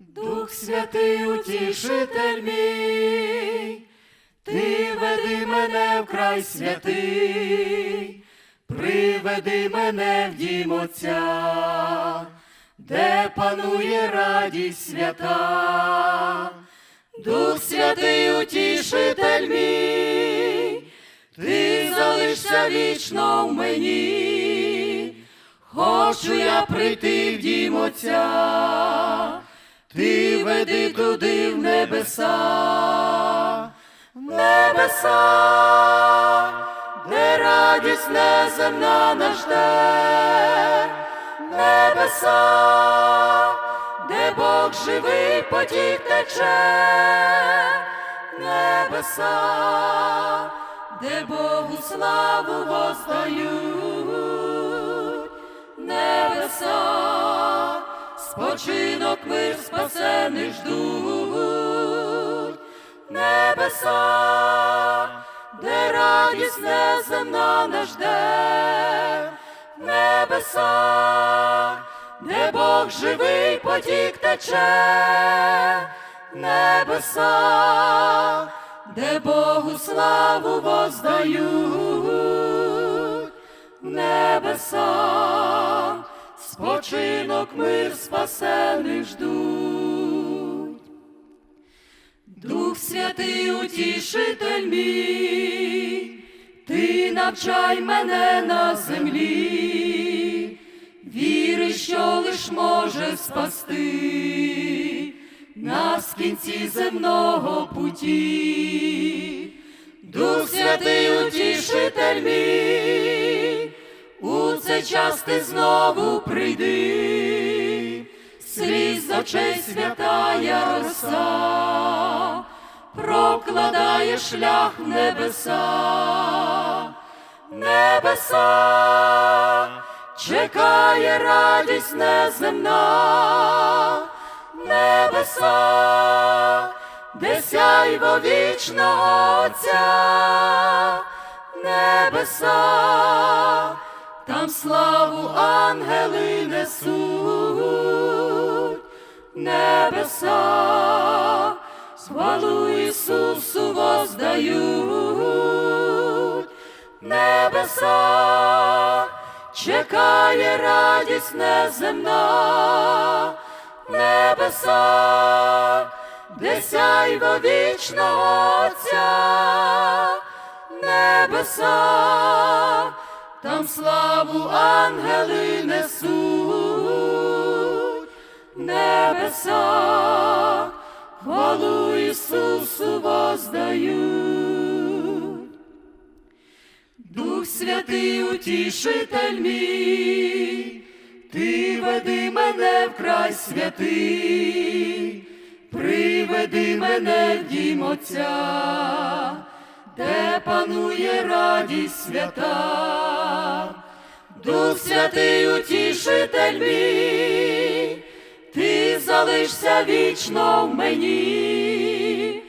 Дух Святий, утішитель мій, ти веди мене в край святий, приведи мене в дім Отця, де панує радість свята. Дух Святий, утішитель мій, ти залишся вічно в мені, хочу я прийти в дім Отця, ти веди туди в небеса, в небеса, де радість неземна нас жде, в небеса, де Бог живий потік тече, небеса, де Богу славу воздають, небеса, спочинок мир спасених ждуть, небеса, де радість неземна нас жде, небеса, де Бог живий потік тече, небеса, де Богу славу воздають, небеса, спочинок мир спасених ждуть. Дух Святий, утішитель мій, ти навчай мене на землі, віри, що лиш може спасти нас в кінці земного путі. Дух Святий, утішитель мій, цей час ти знову прийди, сліз очей святая роса, прокладає шлях небеса, небеса, чекає радість неземна, небеса, де сяйво вічного Отця, небеса, там славу ангели несуть, небеса, хвалу Ісусу воздають, небеса, чекає радість неземна, небеса, де сяйво вічного Отця, небеса, там славу ангели несуть, небеса, хвалу Ісусу воздають. Дух Святий, утішитель мій, ти веди мене в край святий, приведи мене в дім Отця, де панує радість свята. Дух Святий, утішитель мій, ти залишся вічно в мені,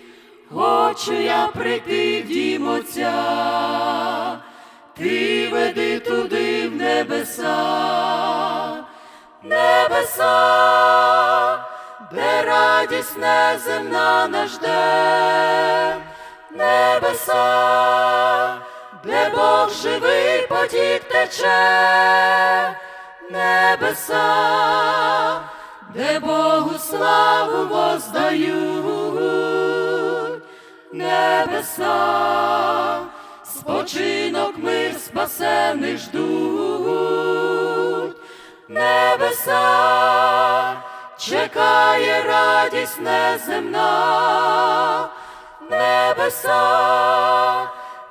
хочу я прийти в дім Отця, ти веди туди в небеса, небеса, де радість неземна нас жде, небеса, де Бог живий потік тече, небеса, де Богу славу воздають, небеса, спочинок мир спасених ждуть, небеса, чекає радість неземна, небеса,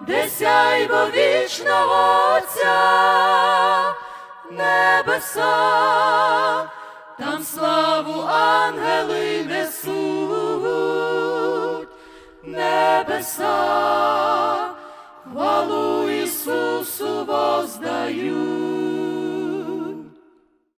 де сяйво вічного Отця, небеса, там славу ангели несуть, небеса, хвалу Ісусу воздають.